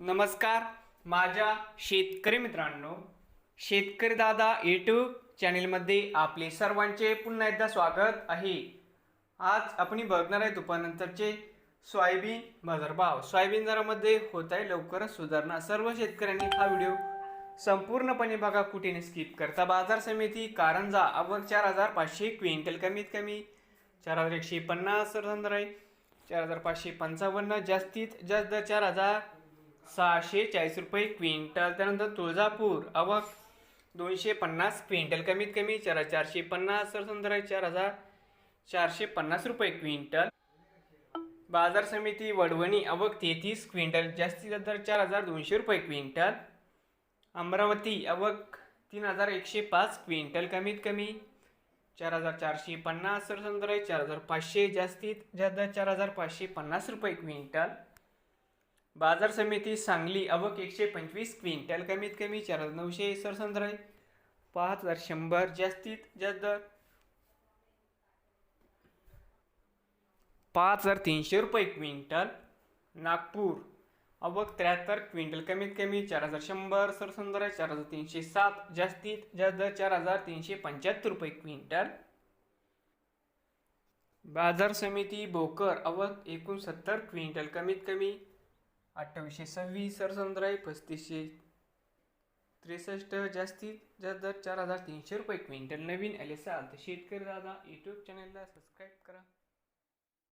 नमस्कार माझ्या शेतकरी मित्रांनो शेतकरी दादा यूट्यूब चॅनेलमध्ये आपले सर्वांचे पुन्हा एकदा स्वागत आहे. आज आपण बघणार आहे दुपारनंतरचे सोयाबीन बाजारभाव. सोयाबीन दरामध्ये होत आहे लवकरच सुधारणा. सर्व शेतकऱ्यांनी हा व्हिडिओ संपूर्णपणे बघा कुठे स्किप करता. बाजार समिती कारंजा अवर चार हजार पाचशे क्विंटल कमीत कमी चार हजार एकशे पन्नास सरसंदर आहे चार हजार पाचशे पंचावन्न जास्तीत जास्त दर चार हजार सहाशे चाळीस रुपये क्विंटल त्यानंतर तुळजापूर आवक दोनशे पन्नास क्विंटल कमीत कमी चार चारशे पन्नास सरसंदर आहे चार हजार चारशे पन्नास रुपये क्विंटल. बाजार समिती वडवणी आवक तेहतीस क्विंटल जास्तीत जास्त दर चार हजार दोनशे रुपये क्विंटल. अमरावती आवक तीन हजार एकशे पाच क्विंटल कमीत कमी चार हजार चारशे पन्नास सरसंदर आहे चार हजार पाचशे जास्तीत जास्त चार हजार पाचशे पन्नास रुपये क्विंटल. बाजार समिती सांगली आवक एकशे पंचवीस क्विंटल. कमीत कमी चार हजार नऊशे सरसंदर आहे. पाच हजार शंभर जास्तीत जास्त. दर पाच हजार तीनशे रुपये क्विंटल. नागपूर. अवक त्र्याहत्तर क्विंटल. कमीत कमी चार हजार शंभर सरसंदर चार हजार तीनशे सात जास्तीत जास्त दर चार हजार तीनशे पंच्याहत्तर रुपये क्विंटल. बाजार समिती भोकर आवक एकोणसत्तर क्विंटल. कमीत कमी अठ्ठावीसशे सव्वीस सरसंदर आहे पस्तीसशे त्रेसष्ट जास्तीत जास्त दर चार हजार तीनशे रुपये. क्विंटल नवीन आले तर शेतकरी दादा यूट्यूब चॅनलला सबस्क्राईब करा.